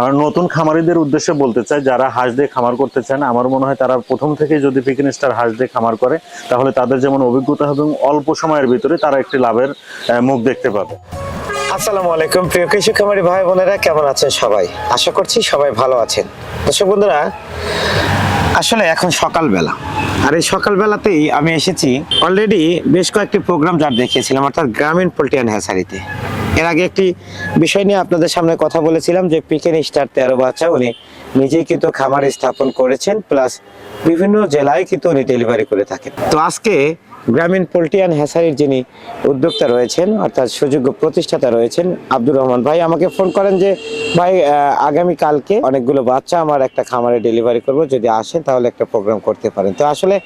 আমার নতুন খামারিদের উদ্দেশ্যে বলতে চাই, যারা হাঁস দিয়ে খামার করতে চান, আমার মনে হয় তারা প্রথম থেকে যদি পিকিন স্টার হাঁস দিয়ে খামার করে, তাহলে তাদের যেমন অভিজ্ঞতা হবে এবং অল্প সময়ের ভিতরে তারা একটি লাভের মুখ দেখতে পাবে। আসসালামু আলাইকুম। প্রিয় কৃষি খামারি ভাই বোনেরা, কেমন আছেন সবাই? আশা করছি সবাই ভালো আছেন। দর্শক বন্ধুরা, আসলে এখন সকালবেলা। আর এই সকালবেলাতেই আমি এসেছি অলরেডি বেশ কয়েকটি প্রোগ্রাম যার দেখিয়েছিলাম, অর্থাৎ গ্রামীণ পোল্ট্রিয়ান হ্যাসারিতে এর আগে একটি বিষয় নিয়ে আপনাদের সামনে কথা বলেছিলাম যে পিকেন স্টার তেরো বাচ্চা, উনি নিজেই কিন্তু খামার স্থাপন করেছেন, প্লাস বিভিন্ন জেলায় কিন্তু উনি ডেলিভারি করে থাকেন। তো আজকে গ্রামীণ পোল্ট্রিয়ান হ্যাসারির যিনি উদ্যোক্তা রয়েছেন, অর্থাৎ সুযোগ্য প্রতিষ্ঠাতা রয়েছেন, আব্দুর রহমান ভাই, আমাকে ফোন করেন যে, ভাই আগামী কালকে অনেকগুলো বাচ্চা আমার একটা খামারে ডেলিভারি করব, যদি আসেন তাহলে একটা প্রোগ্রাম করতে পারেন। তো আসলে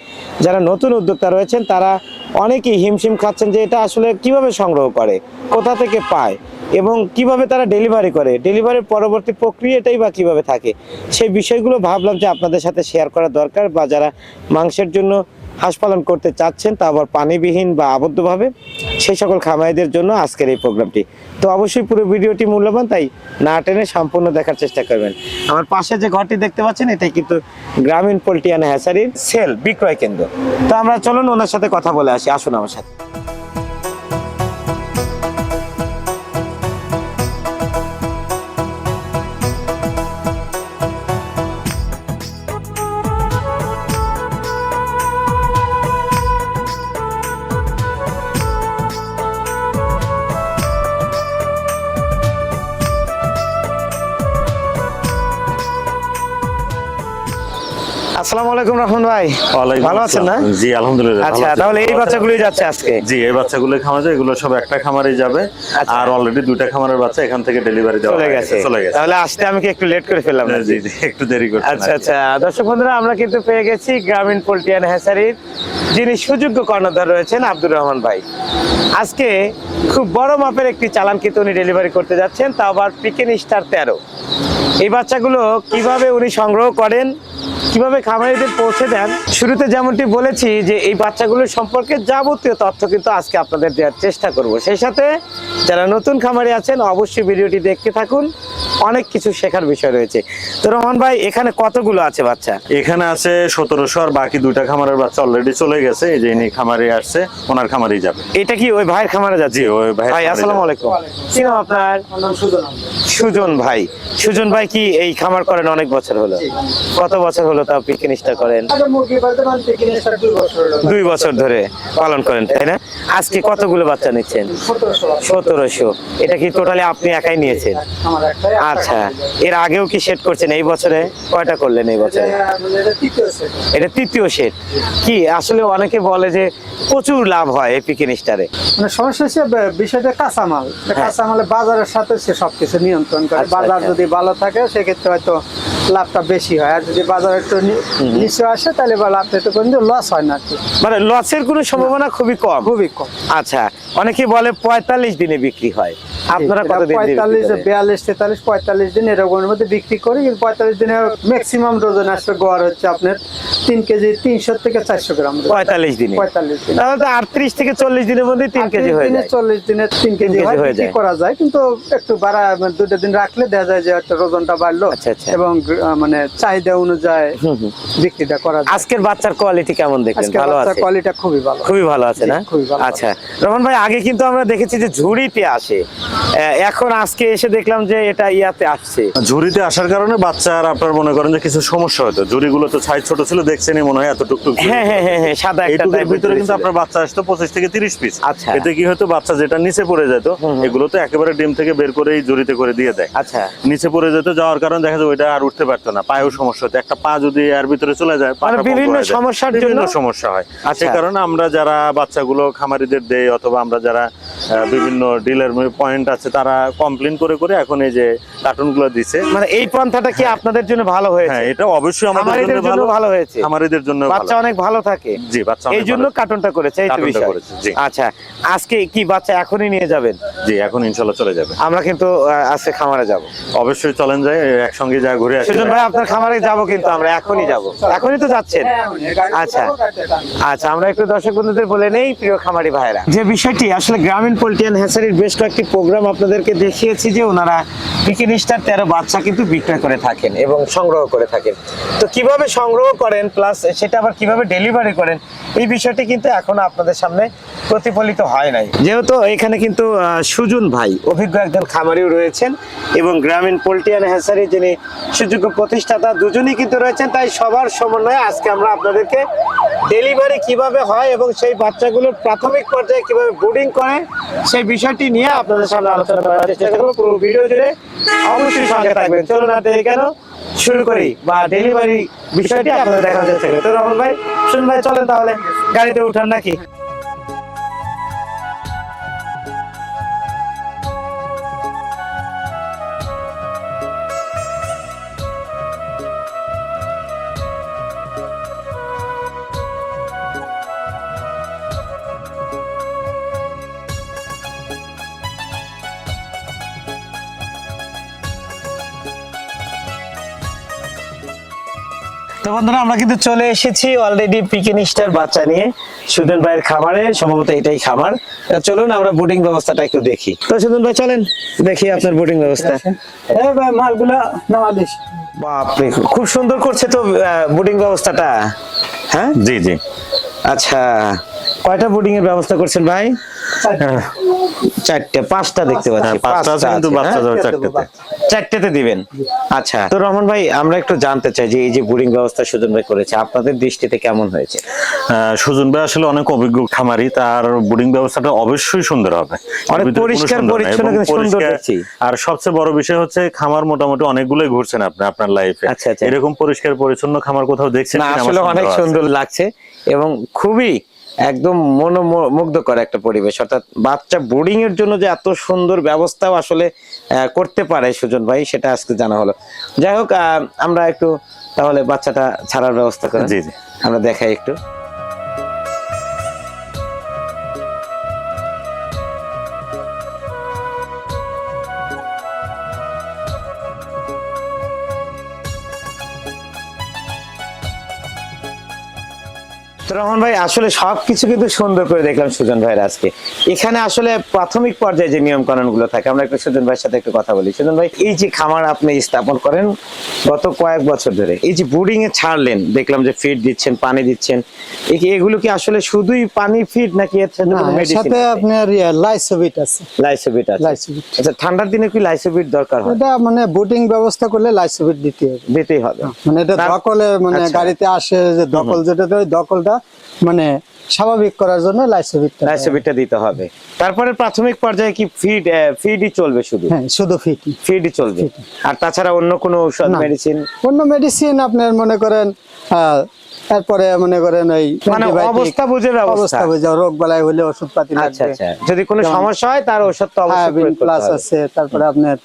যারা নতুন উদ্যোক্তা রয়েছেন, তারা অনেকেই হিমশিম খাচ্ছেন যে, এটা আসলে কীভাবে সংগ্রহ করে, কোথা থেকে পায় এবং কীভাবে তারা ডেলিভারি করে, ডেলিভারির পরবর্তী প্রক্রিয়াটাই বা কীভাবে থাকে? সেই বিষয়গুলো ভাবলাম যে আপনাদের সাথে শেয়ার করা দরকার বা যারা মাংসের জন্য হাঁস পালন করতে চাচ্ছেন তা আবার পানিবিহীন বা আবদ্ধভাবে, সেই সকল খামারিদের জন্য আজকের এই প্রোগ্রামটি। তো অবশ্যই পুরো ভিডিওটি মূল্যবান, তাই না টেনে সম্পূর্ণ দেখার চেষ্টা করবেন। আমার পাশে যে ঘরটি দেখতে পাচ্ছেন, এটাই কিন্তু গ্রামীণ পোল্ট্রিয়ান হ্যাসারির সেল বিক্রয় কেন্দ্র। তো আমরা চলুন ওনার সাথে কথা বলে আসি, আসুন আমার সাথে। আসসালামু আলাইকুম রহমান ভাই। ভালো আছেন না? জি আলহামদুলিল্লাহ আচ্ছা তাহলে এই বাচ্চাগুলোই যাচ্ছে আজকে? জি এই বাচ্চাগুলো খামার যায় এগুলো সব একটা খামারে যাবে। আচ্ছা। আর অলরেডি দুইটা খামারের বাচ্চা এখান থেকে ডেলিভারি দেওয়া চলে গেছে। চলে গেছে। তাহলে আসতে আমি কি একটু লেট করে ফেললাম না জি জি একটু দেরি করছেন আচ্ছা আচ্ছা। দর্শক বন্ধুরা আমরা কিন্তু পেয়ে গেছি গ্রামীণ পোল্ট্রিয়ান হ্যাসারির যিনি সুযোগ্য কর্ণধার রয়েছেন আব্দুর রহমান ভাই। আজকে খুব বড় মাপের একটি চালান কিন্তু উনি ডেলিভারি করতে যাচ্ছেন তা আবার পিকেন স্টার তেরো। এই বাচ্চাগুলো কীভাবে উনি সংগ্রহ করেন কীভাবে খামারিদের পৌঁছে দেন শুরুতে যেমনটি বলেছি যে এই বাচ্চাগুলোর সম্পর্কে যাবতীয় তথ্য কিন্তু আজকে আপনাদের দেওয়ার চেষ্টা করব। সেই সাথে যারা নতুন খামারি আছেন অবশ্যই ভিডিওটি দেখতে থাকুন অনেক কিছু শেখার বিষয় রয়েছে। তো রহমান ভাই এখানে কতগুলো আছে বাচ্চা? এখানে আছে সতেরোশো আর বাকি দুইটা খামারের বাচ্চা অলরেডি চলে গেছে এই যে ইনি খামারে আসছে ওনার খামারেই যাবে। এটা কি ওই ভাইয়ের খামারে যাচ্ছে? ওই ভাই খামারে আসসালামু আলাইকুম। আপনার? সুজন ভাই। সুজন ভাই কি এই খামার করেন অনেক বছর হলো? কত বছর হলো তাও পিকেন স্টার করেন? দুই বছর ধরে পালন করেন তাই না? আজকে কতগুলো বাচ্চা নিচ্ছেন? সতেরোশো। এটা কি টোটালি আপনি একাই নিয়েছেন? আচ্ছা। এর আগেও কি সেট করছেন এই বছরে? কয়টা করলেন এই বছরে? এটা তৃতীয়। সেট কি আসলে অনেকে বলে যে প্রচুর লাভ হয় এই পিকেন স্টারে মানে সমস্যা হচ্ছে বিষয়টা কাঁচামাল। হ্যাঁ। কাঁচামালের বাজারের সাথে সে সবকিছু নিয়ন্ত্রণ করে। আচ্ছা, বাজার আচ্ছা। যদি ভালো থাকে সেক্ষেত্রে হয়তো লাভটা বেশি হয়। আর যদি বাজার একটু নিচে আসে তাহলে বা লাভটা একটু কিন্তু লস হয় না মানে লসের কোনো সম্ভাবনা খুবই কম? খুবই কম। আচ্ছা অনেকে বলে পঁয়তাল্লিশ দিনে বিক্রি হয়। আপনারা দিয়ে বিক্রি পঁয়তাল্লিশ বিয়াল্লিশ তেতাল্লিশ পঁয়তাল্লিশ দিন এরকমের মধ্যে বিক্রি করি কিন্তু পঁয়তাল্লিশ দিনে ম্যাক্সিমাম ওজন আসবে গোয়ার হচ্ছে আপনার তিন কেজি তিনশো থেকে চারশো গ্রাম। পঁয়তাল্লিশ দিনে। পঁয়তাল্লিশ দিন। তাহলে আটত্রিশ থেকে চল্লিশ দিনের মধ্যে তিন কেজি হয়ে যায়। চল্লিশ দিনে তিন কেজি হয়ে যায়। করা যায় কিন্তু একটু বাড়া মানে দুটো দিন রাখলে দেখা যায় যে একটা ওজনটা বাড়লো আচ্ছা, আচ্ছা। এবং মানে চাহিদা অনুযায়ী। বিক্রিটা করা যায়। আজকের বাচ্চার কোয়ালিটি কেমন দেখলেন? ভালো আছে? কোয়ালিটা খুবই ভালো। খুবই ভালো আছে না? খুবই ভালো। আচ্ছা। রমন ভাই আগে কিন্তু আমরা দেখেছি যে ঝুড়িতে আসে। এখন আজকে এসে দেখলাম যে এটা ইয়াতে আসছে। ঝুড়িতে আসার কারণে বাচ্চার আপনার মনে করেন যে কিছু সমস্যা হতো ঝুড়িগুলো তো সাইজ ছোট ছিল দেখছেনই মনে হয় এতটুকু টুক হ্যাঁ হ্যাঁ হ্যাঁ হ্যাঁ সাদা একটা টাইপের ভিতরে কিন্তু আপনার বাচ্চা আসতো পঁচিশ থেকে তিরিশ পিস আচ্ছা। এতে কি হতো বাচ্চা যেটা নিচে পড়ে যেত এগুলো তো একেবারে ডিম থেকে বের করেই জড়িতে করে দিয়ে দেয়। আচ্ছা। নিচে পড়ে যেত যাওয়ার কারণে দেখা যায় ওইটা আর উঠতে পারতো না। পায়েও সমস্যা হতো। একটা পা যদি এর ভিতরে চলে যায় মানে বিভিন্ন সমস্যার জন্য- সমস্যা হয়। আচ্ছা। কারণে আমরা যারা বাচ্চাগুলো খামারিদের দেই অথবা আমরা যারা বিভিন্ন ডিলার পয়েন্ট আছে তারা কমপ্লেন করে করে এখন এই যে কার্টুনগুলো দিছে। মানে এই পন্থাটা কি আপনাদের জন্য ভালো হয়েছে? হ্যাঁ এটা অবশ্যই আমাদের জন্য ভালো। ভালো হয়েছে। খামারিদের জন্য বাচ্চা অনেক ভালো থাকে। জি বাচ্চা এই জন্য কার্টুনটা করেছে এই তো বিষয়। করেছে, জি। আচ্ছা আজকে কি বাচ্চা এখনই নিয়ে যাবেন? জি এখন ইনশাল্লাহ চলে যাবে। আমরা কিন্তু আহ, আজকে খামারে যাব। অবশ্যই চলেন যায় একসঙ্গে যা ঘুরে আসি। সুজন ভাই আপনার খামারে যাব কিন্তু আমরা এখনই যাব। এখনই তো যাচ্ছেন। হ্যাঁ, আচ্ছা আচ্ছা আমরা একটু দর্শক বন্ধুদের বলে নেই প্রিয় খামারি ভাইরা যে বিষয়টি বিষয়টি আসলে গ্রামীণ পোল্ট্রিয়ান হ্যাচারির বেশ কয়েকটি প্রোগ্রাম আপনাদেরকে দেখিয়েছি যে ওনারা পিকিনিস্টার তেরো বাচ্চা কিন্তু বিক্রয় করে থাকেন এবং সংগ্রহ করে থাকেন। তো কীভাবে সংগ্রহ করেন প্লাস সেটা আবার কীভাবে ডেলিভারি করেন, এই বিষয়টি কিন্তু এখনও আপনাদের সামনে প্রতিফলিত হয় নাই। যেহেতু এখানে কিন্তু সুজন ভাই অভিজ্ঞ একজন খামারিও রয়েছেন এবং গ্রামীণ পোল্ট্রিয়ান হ্যাচারি যিনি সুযোগ্য প্রতিষ্ঠাতা, দুজনেই কিন্তু রয়েছেন। তাই সবার সমন্বয়ে আজকে আমরা আপনাদেরকে ডেলিভারি কীভাবে হয় এবং সেই বাচ্চাগুলোর প্রাথমিক পর্যায়ে কীভাবে বোর্ডিং করে সেই বিষয়টি নিয়ে আপনাদের সামনে আলোচনা করার চেষ্টা করব। পুরো ভিডিও জুড়ে অবশ্যই সঙ্গে থাকবেন। চলুন আর দেরি কেন? শুরু করি বা ডেলিভারি বিষয়টি আপনাদের দেখার চেষ্টা করি। তো রহমান ভাই শুন ভাই, চলেন তাহলে। গাড়িতে উঠান নাকি? তো বন্ধুরা আমরা কিন্তু চলে এসেছি অলরেডি পিকেন স্টার বাচ্চা নিয়ে সুদন ভাইয়ের খামারে সম্ভবত এটাই খামার। চলুন আমরা বোটিং ব্যবস্থাটা একটু দেখি। তো সুদন ভাই চলেন দেখি আপনার বোটিং ব্যবস্থা। ভাই মালগুলো বাপরে খুব সুন্দর করছে তো বোটিং ব্যবস্থাটা। হ্যাঁ? জি জি। আচ্ছা। কয়টা বোর্ডিং এর ব্যবস্থা করছেন ভাই? চারটে। পাঁচটা দেখতে পাচ্ছি হ্যাঁ, পাঁচটা আছে কিন্তু বাচ্চা হ্যাঁ? যাবে চারটেতে। চারটেতে দিবেন? আচ্ছা তো রহমান ভাই আমরা একটু জানতে চাই যে এই যে বোর্ডিং ব্যবস্থা সুজন ভাই করেছে আপনাদের দৃষ্টিতে কেমন হয়েছে? সুজন ভাই আসলে অনেক অভিজ্ঞ খামারি তার বোর্ডিং ব্যবস্থাটা অবশ্যই সুন্দর হবে। অনেক পরিষ্কার পরিচ্ছন্ন সুন্দর দেখছি। আর সবচেয়ে বড় বিষয় হচ্ছে খামার মোটামুটি অনেকগুলোই ঘুরছেন আপনি আপনার লাইফে আচ্ছা, আচ্ছা। এরকম পরিষ্কার পরিচ্ছন্ন খামার কোথাও দেখছেন আসলে অনেক সুন্দর লাগছে এবং খুবই একদম মনোমুগ্ধকর একটা পরিবেশ। অর্থাৎ বাচ্চা বোর্ডিং এর জন্য যে এত সুন্দর ব্যবস্থাও আসলে আহ, করতে পারে সুজন ভাই সেটা আজকে জানা হলো। যাই হোক আহ, আমরা একটু তাহলে বাচ্চাটা ছাড়ার ব্যবস্থা করি। আমরা দেখাই একটু। রহমান ভাই আসলে সবকিছু কিন্তু সুন্দর করে দেখলাম সুজন ভাইয়ের আজকে। এখানে আসলে প্রাথমিক পর্যায়ে যে নিয়ম কানুনগুলো থাকে আমরা একটু সুজন ভাইয়ের সাথে একটু কথা বলি। সুজন ভাই এই যে খামার আপনি স্থাপন করেন গত কয়েক বছর ধরে এই যে বোর্ডিং এ ছাড়লেন দেখলাম যে ফিড দিচ্ছেন পানি দিচ্ছেন এগুলো কি আসলে শুধুই পানি ফিড নাকি এর সাথে আপনার লাইসোবিট আছে। লাইসোবিট আছে। লাইসোবিট আচ্ছা ঠান্ডার দিনে কি লাইসোবিট দরকার হয়? এটা মানে বোর্ডিং ব্যবস্থা করলে লাইসোবিট দিতে হবে। দিতেই হবে। মানে এটা দখলে মানে আচ্ছা। গাড়িতে আসে যে দখল যেটা ওই দখলটা মানে স্বাভাবিক করার জন্য লাইসোবিট লাইসোবিটটা দিতে হবে। তারপরে প্রাথমিক পর্যায়ে কি ফিড ফিডই চলবে শুধু? হ্যাঁ শুধু ফিটি ফিডই চলবে। আর তাছাড়া অন্য কোনো ঔষধ মেডিসিন অন্য মেডিসিন আপনার মনে করেন তারপরে মনে করেন ওই মানে অবস্থা বুঝে অবস্থা বুঝে রোগ বালাই হলে ওষুধ পাতি আচ্ছা আচ্ছা। যদি কোনো সমস্যা হয় তার ওষুধ তো অবশ্যই প্লাস আছে তারপরে আপনার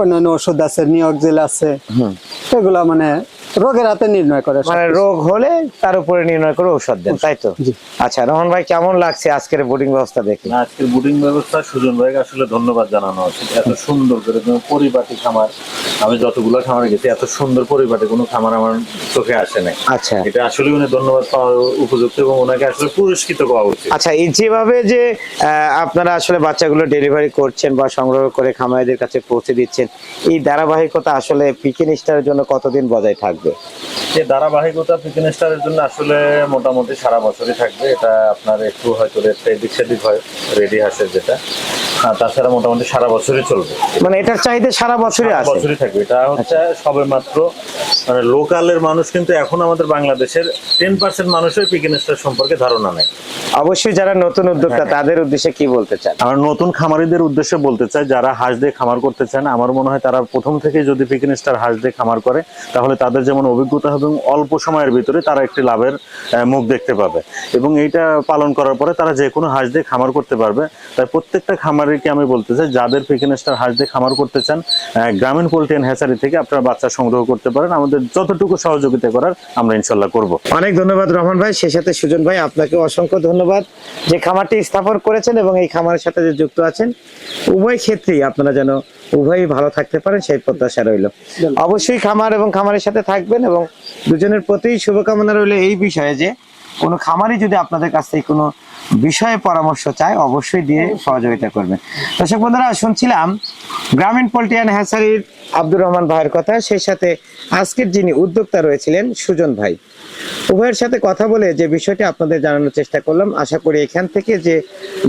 অন্যান্য ওষুধ আছে নিয়োগজেল আছে। এগুলা মানে রোগের হাতে নির্ণয় করে মানে রোগ হলে তার উপরে নির্ণয় করে ঔষধ দেন তাই তো? আচ্ছা রহমান ভাই কেমন লাগছে আজকের বোর্ডিং ব্যবস্থা দেখে? আজকের বুডিং ব্যবস্থা সুজন ভাইকে আসলে ধন্যবাদ জানানো উচিত এত সুন্দর করে পরিপাটি খামার আমি যতগুলো খামারে গেছি এত সুন্দর পরিপাটি কোনো খামার আমার চোখে আসে নাই। আচ্ছা। এটা আসলে উনি ধন্যবাদ পাওয়ার উপযুক্ত এবং ওনাকে আসলে পুরস্কৃত করা উচিত। আচ্ছা এই যেভাবে যে আহ, আপনারা আসলে বাচ্চাগুলো ডেলিভারি করছেন বা সংগ্রহ করে খামারিদের কাছে পৌঁছে দিচ্ছেন এই ধারাবাহিকতা আসলে পিকেন স্টারের জন্য কতদিন বজায় থাকবে? যে ধারাবাহিকতা পিকেন স্টারের জন্য আসলে মোটামুটি সারা বছরই থাকবে। এটা আপনার একটু হয়তো রেটটা এদিক সেদিক হয় রেডি হাঁসের যেটা। তাছাড়া মোটামুটি সারা বছরই চলবে। মানে এটার চাহিদা সারা বছরই আছে? বছরই থাকবে। এটা হচ্ছে সবে মাত্র মানে লোকালের মানুষ কিন্তু এখন আমাদের বাংলাদেশের টেন পার্সেন্ট মানুষের পিকেন স্টার সম্পর্কে ধারণা নেই অবশ্যই যারা নতুন উদ্যোক্তা হ্যাঁ। তাদের উদ্দেশ্যে কি বলতে চান? আমার নতুন খামারিদের উদ্দেশ্যে বলতে চাই যারা হাঁস দিয়ে খামার করতে চান আমার মনে হয় তারা প্রথম থেকে যদি পিকেন স্টার হাঁস দিয়ে খামার করে তাহলে তাদের যেমন অভিজ্ঞতা হবে এবং অল্প সময়ের ভিতরে তারা একটি লাভের মুখ দেখতে পাবে। এবং এইটা পালন করার পরে তারা যে কোনো হাঁস দিয়ে খামার করতে পারবে। তাই প্রত্যেকটা খামারিকে আমি বলতে চাই, যাদের পিকেন স্টার হাঁস দিয়ে খামার করতে চান গ্রামীণ পোল্ট্রি হ্যাচারি থেকে আপনারা বাচ্চা সংগ্রহ করতে পারেন। আমাদের যতটুকু সহযোগিতা করার আমরা ইনশাল্লাহ করব। অনেক ধন্যবাদ রহমান ভাই। সেই সাথে সুজন ভাই আপনাকে অসংখ্য ধন্যবাদ যে খামারটি স্থাপন করেছেন এবং এই খামারের সাথে যে যুক্ত আছেন। উভয় ক্ষেত্রেই আপনারা যেন উভয়ই ভালো থাকতে পারেন সেই প্রত্যাশা রইল। অবশ্যই খামার এবং খামারের সাথে থাকবেন এবং দুজনের প্রতি শুভকামনা রইল এই বিষয়ে যে কোনো খামারই যদি আপনাদের কাছ থেকে কোনো বিষয়ে পরামর্শ চায় অবশ্যই দিয়ে সহযোগিতা করবেন। দর্শক বন্ধুরা শুনছিলাম গ্রামীণ পোল্ট্রিয়ান হ্যাসারির আব্দুর রহমান ভাইয়ের কথা সেই সাথে আজকের যিনি উদ্যোক্তা রয়েছিলেন সুজন ভাই। উভয়ের সাথে কথা বলে যে বিষয়টি আপনাদের জানানোর চেষ্টা করলাম আশা করি এখান থেকে যে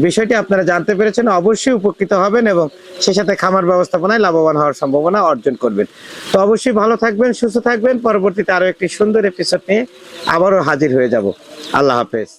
বিষয়টি আপনারা জানতে পেরেছেন অবশ্যই উপকৃত হবেন এবং সেই সাথে খামার ব্যবস্থাপনায় লাভবান হওয়ার সম্ভাবনা অর্জন করবেন। তো অবশ্যই ভালো থাকবেন সুস্থ থাকবেন। পরবর্তীতে আরও একটি সুন্দর এপিসোড নিয়ে আবারও হাজির হয়ে যাব। আল্লাহ হাফেজ।